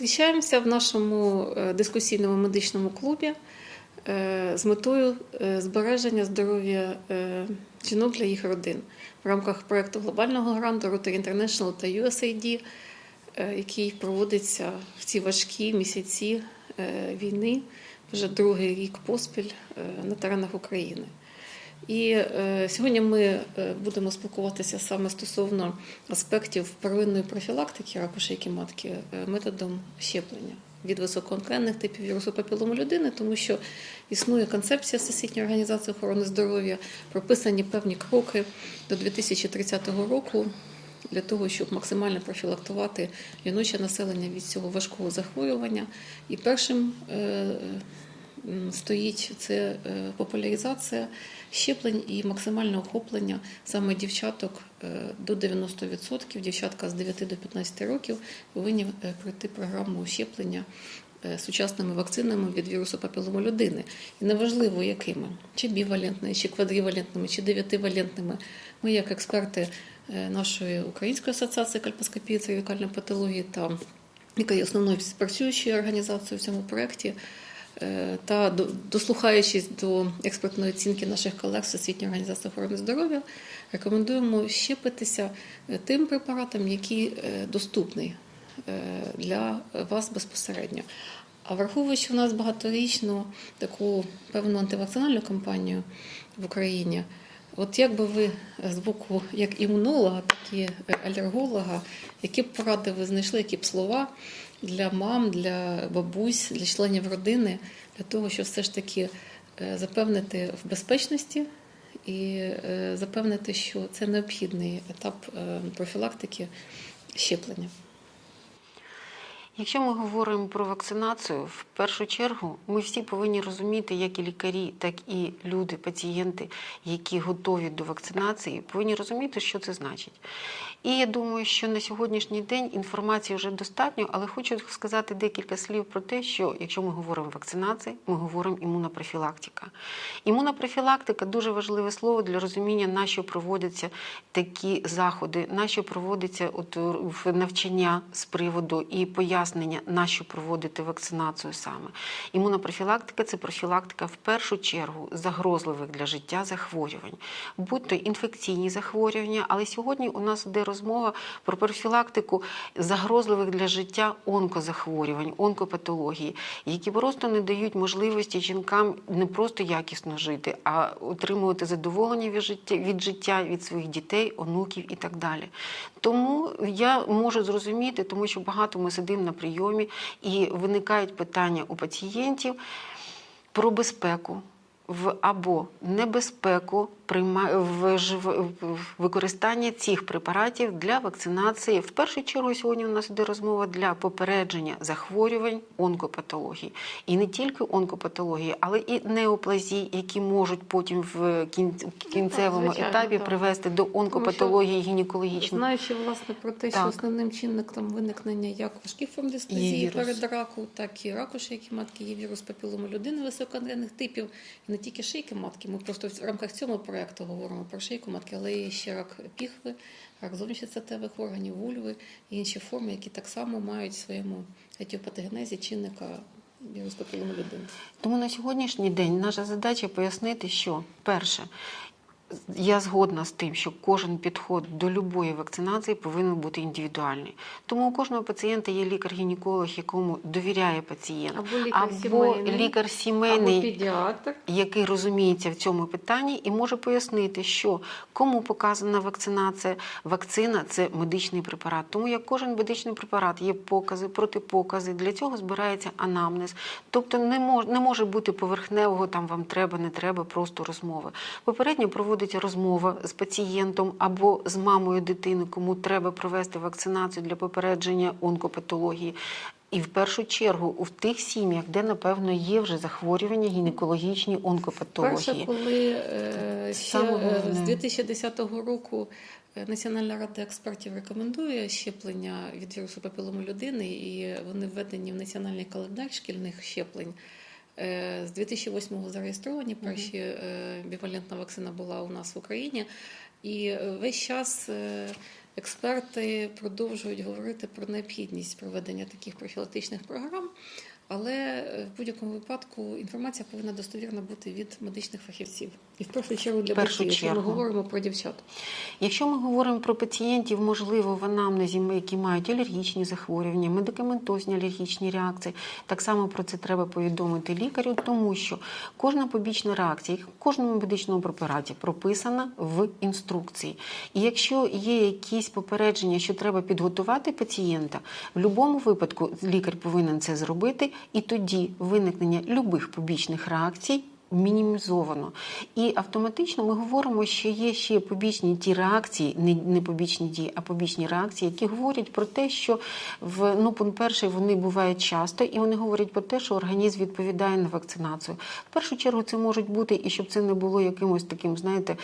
Зустрічаємося в нашому е, дискусійному медичному клубі е, з метою е, збереження здоров'я жінок для їх родин в рамках проєкту глобального гранту Rotary International та USAID, який проводиться в ці важкі місяці війни вже другий рік поспіль на теренах України. І е, сьогодні ми е, будемо спілкуватися саме стосовно аспектів первинної профілактики раку шийки матки е, методом щеплення від високоонкогенних типів вірусу папілому людини, тому що існує концепція Всесвітньої організації охорони здоров'я, прописані певні кроки до 2030 року для того, щоб максимально профілактувати жіноче населення від цього важкого захворювання. І першим е, стоїть це е, популяризація щеплень і максимальне охоплення саме дівчаток е, до 90%. Дівчатка з 9 до 15 років повинні е, пройти програму щеплення сучасними вакцинами від вірусу папілому людини. І неважливо, якими чи бівалентними, чи квадрівалентними, чи дев'ятивалентними. Ми, як експерти нашої української асоціації кальпоскопії цервікальної патології, та яка є основною працюючою організацією в цьому проєкті, та до- дослухаючись до експертної оцінки наших колег Всесвітньої організації охорони здоров'я, рекомендуємо щепитися е, тим препаратом, який е, доступний е, для вас безпосередньо. А враховуючи у нас багаторічну таку певну антивакцинальну кампанію в Україні, от як би ви з боку як імунолога, так і алерголога, які б поради ви знайшли, які б слова для мам, для бабусь, для членів родини, для того, щоб все ж таки е, запевнити в безпечності і е, запевнити, що це необхідний етап е, профілактики щеплення. Якщо ми говоримо про вакцинацію, в першу чергу ми всі повинні розуміти, як і лікарі, так і люди, пацієнти, які готові до вакцинації, повинні розуміти, що це значить. І я думаю, що на сьогоднішній день інформації вже достатньо, але хочу сказати декілька слів про те, що якщо ми говоримо вакцинація, ми говоримо імунопрофілактика. Імунопрофілактика дуже важливе слово для розуміння, на що проводяться такі заходи, на що проводиться от навчання з приводу і пояснення, на що проводити вакцинацію саме. Імунопрофілактика це профілактика в першу чергу загрозливих для життя захворювань, будь то інфекційні захворювання, але сьогодні у нас йде розмова про профілактику загрозливих для життя онкозахворювань, онкопатології, які просто не дають можливості жінкам не просто якісно жити, а отримувати задоволення від життя, від життя, від своїх дітей, онуків і так далі. Тому я можу зрозуміти, тому що багато ми сидимо на прийомі і виникають питання у пацієнтів про безпеку. В або небезпеку в... використання цих препаратів для вакцинації. В першу чергу сьогодні у нас йде розмова для попередження захворювань онкопатології. І не тільки онкопатології, але і неоплазій, які можуть потім в кін... кінцевому звичайно, етапі так. привести до онкопатології гінекологічної. Знаючи власне про те, що основним чинником виникнення як важких форм дисплазії перед раку, так і раку шийки матки, є вірус папілому людини високоангенних типів, і не тільки шийки матки. Ми просто в рамках цього проєкту говоримо про шийку матки, але є ще рак піхви, рак зовнішньоцетевих органів, вульви і інші форми, які так само мають в своєму етіопатогенезі чинника вірус людини. Тому на сьогоднішній день наша задача пояснити, що перше. Я згодна з тим, що кожен підход до любої вакцинації повинен бути індивідуальний. Тому у кожного пацієнта є лікар-гінеколог, якому довіряє пацієнт, Або лікар-сімейний, лікар Або педіатр. який розуміється в цьому питанні і може пояснити, що кому показана вакцинація. Вакцина це медичний препарат. Тому як кожен медичний препарат є покази, протипокази. Для цього збирається анамнез. Тобто не мож, не може бути поверхневого, там вам треба, не треба, просто розмови. Попередньо проводиться розмова з пацієнтом або з мамою дитини, кому треба провести вакцинацію для попередження онкопатології. І в першу чергу у тих сім'ях, де напевно є вже захворювання гінекологічні онкопатології. Перше, коли е, ще е, з 2010 року е, Національна рада експертів рекомендує щеплення від вірусу папілому людини, і вони введені в національний календар шкільних щеплень. Е, З 2008-го зареєстровані перші е, бівалентна вакцина була у нас в Україні. І весь час е, експерти продовжують говорити про необхідність проведення таких профілактичних програм. Але в будь-якому випадку інформація повинна достовірно бути від медичних фахівців. І в першу чергу для першу батьків, якщо ми говоримо про дівчат. Якщо ми говоримо про пацієнтів, можливо, в анамнезі, які мають алергічні захворювання, медикаментозні алергічні реакції, так само про це треба повідомити лікарю, тому що кожна побічна реакція, в кожному медичному препараті, прописана в інструкції. І якщо є якісь попередження, що треба підготувати пацієнта, в будь-якому випадку лікар повинен це зробити, і тоді виникнення любих побічних реакцій мінімізовано. І автоматично ми говоримо, що є ще побічні ті реакції, не, не побічні дії, а побічні реакції, які говорять про те, що в ну, пункт перший вони бувають часто, і вони говорять про те, що організм відповідає на вакцинацію. В першу чергу це можуть бути, і щоб це не було якимось таким, знаєте,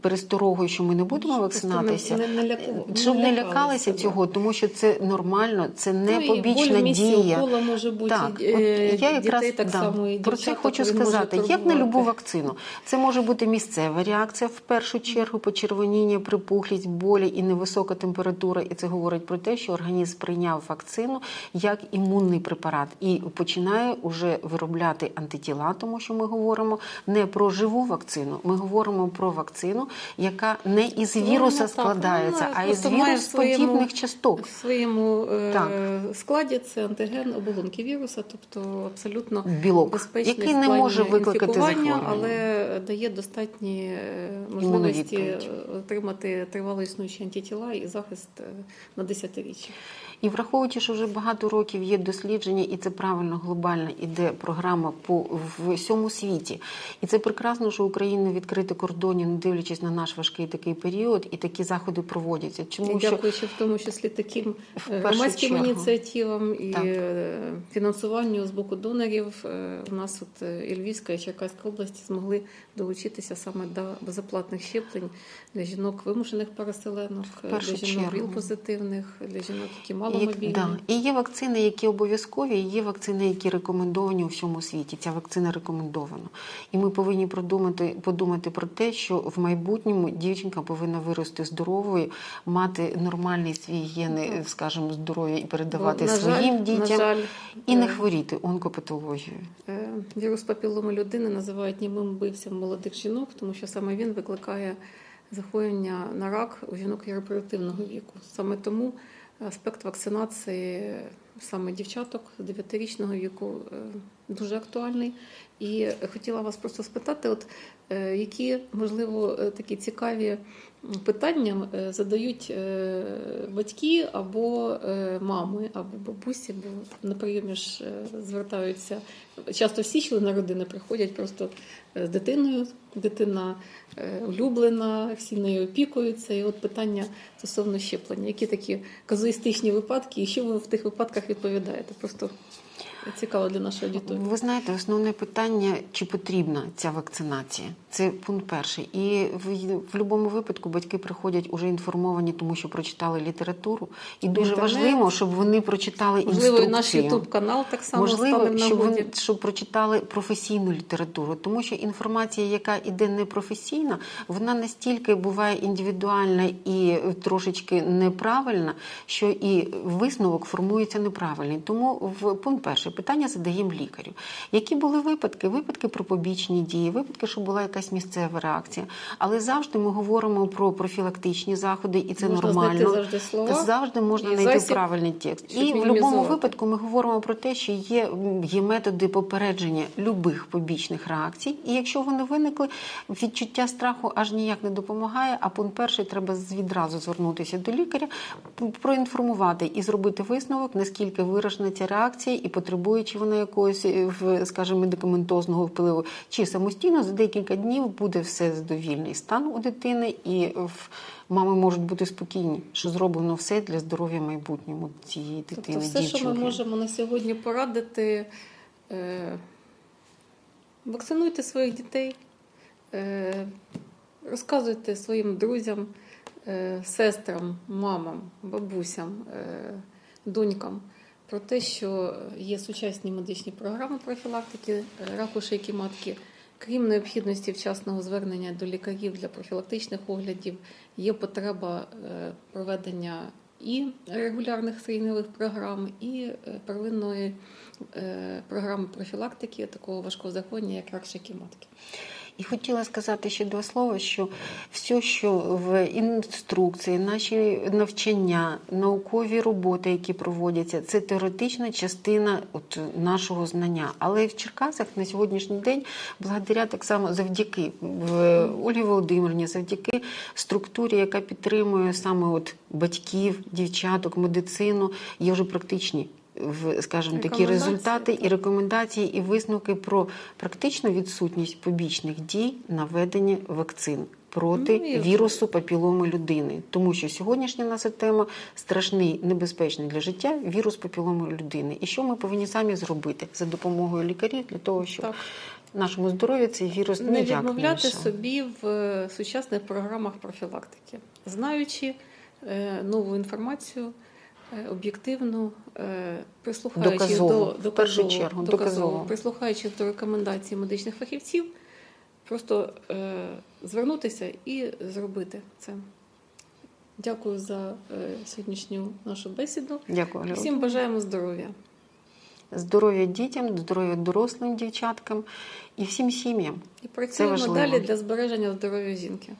пересторогою, що ми не будемо Просто вакцинатися. не- не ляку- Щоб не лякалися, цього, тому що це нормально, це не Ну, і побічна боль дія. може бути Так, е, от я якраз дітей так да, само і про це хочу сказати. Як на любу вакцину, це може бути місцева реакція в першу чергу, почервоніння, припухлість, болі і невисока температура. І це говорить про те, що організм прийняв вакцину як імунний препарат і починає уже виробляти антитіла, тому що ми говоримо не про живу вакцину, ми говоримо про вакцину, яка не із Ну, віруса складається, а із вірусподібних часток. В своєму е, Так. складі це антиген оболонки віруса, тобто абсолютно Білок, який не може викликати захворювання. але дає достатні е, можливості отримати тривало існуючі антитіла і захист е, на десятиріччя. І враховуючи, що вже багато років є дослідження, і це правильно глобально іде програма по в всьому світі. І це прекрасно, що Україна відкрити кордоні, не дивлячись на наш важкий такий період, і такі заходи проводяться. І Чому що дякуючи в тому числі таким е, громадським чергу. ініціативам і Так. е, фінансуванню з боку донорів, е, у нас от і Львівська і Черкаська області змогли долучитися саме до безоплатних щеплень для жінок вимушених переселенок, е, для жінок чергу. ВІЛ-позитивних, для жінок, які і, маломобільні. да, і є вакцини, які обов'язкові, і є вакцини, які рекомендовані у всьому світі. Ця вакцина рекомендована. І ми повинні продумати, подумати про те, що в майбутньому дівчинка повинна вирости здоровою, мати нормальний свій гени, скажімо, здоров'я і передавати Бо, на своїм жаль, дітям на жаль, і не е, хворіти онкопатологією. Е, Вірус папіломи людини називають німим вбивцям молодих жінок, тому що саме він викликає захворювання на рак у жінок репродуктивного віку. Саме тому аспект вакцинації саме дівчаток з 9-річного віку е, дуже актуальний. І хотіла вас просто спитати, от е, які можливо е, такі цікаві питання е, задають батьки або мами, або бабусі, бо на прийомі ж звертаються часто всі члени родини приходять просто з дитиною. Дитина улюблена, всі нею опікуються. І от питання стосовно щеплення. Які такі казуїстичні випадки, і що ви в тих випадках відповідаєте? Просто цікаво для нашої аудиторії. Ви знаєте, основне питання, чи потрібна ця вакцинація? Це пункт перший. І в, в будь-якому випадку батьки приходять уже інформовані, тому що прочитали літературу. І дуже Інтернет. важливо, щоб вони прочитали Можливо, і наш. Ютуб канал так само Можливо, щоб, вони, щоб прочитали професійну літературу, тому що інформація, яка іде непрофесійна, вона настільки буває індивідуальна і трошечки неправильна, що і висновок формується неправильний. Тому в пункт перший питання задаємо лікарю. Які були випадки? Випадки про побічні дії, випадки, що була якась місцева реакція. Але завжди ми говоримо про профілактичні заходи, і це Можна нормально. завжди слова. Завжди можна знайти засіб, правильний текст. І в будь-якому випадку ми говоримо про те, що є, є методи попередження любих побічних реакцій. І якщо вони виникли, відчуття страху аж ніяк не допомагає. А пункт перший треба відразу звернутися до лікаря, проінформувати і зробити висновок, наскільки виражена ця реакція, і потребує чи вона якогось, е, скажімо, медикаментозного впливу, чи самостійно за декілька днів буде все задовільний стан у дитини, і мами можуть бути спокійні, що зроблено все для здоров'я майбутньому цієї дитини. Тобто все, що ми можемо на сьогодні порадити, е, вакцинуйте своїх дітей, е, розказуйте своїм друзям, е, сестрам, мамам, бабусям, е, донькам про те, що є сучасні медичні програми профілактики раку шийки матки. Крім необхідності вчасного звернення до лікарів для профілактичних оглядів, є потреба е, проведення і регулярних скринінгових програм, і е, первинної е, програми профілактики такого важкого захворювання, як рак шийки матки. І хотіла сказати ще два слова, що все, що в інструкції, наші навчання, наукові роботи, які проводяться, це теоретична частина от нашого знання. Але в Черкасах на сьогоднішній день, благодаря так само завдяки в Ольгі Володимирівні, завдяки структурі, яка підтримує саме от батьків, дівчаток, медицину, є вже практичні. В, скажімо, такі результати і рекомендації і висновки про практичну відсутність побічних дій на введення вакцин проти Ну, вірусу папіломи людини, тому що сьогоднішня наша тема страшний, небезпечний для життя вірус папіломи людини. І що ми повинні самі зробити за допомогою лікарів для того, щоб Так. нашому здоров'ю цей вірус не ніяк відмовляти мішав. собі в е, сучасних програмах профілактики, знаючи е, нову інформацію, е, об'єктивну, е, прислухаючись Доказово, до доказово- чергу, доказово, прислухаючись до рекомендацій медичних фахівців, просто е, звернутися і зробити це. Дякую за сьогоднішню нашу бесіду. Дякую. Всім бажаємо здоров'я. Здоров'я дітям, здоров'я дорослим дівчаткам і всім сім'ям. І працюємо далі для збереження здоров'я жінки.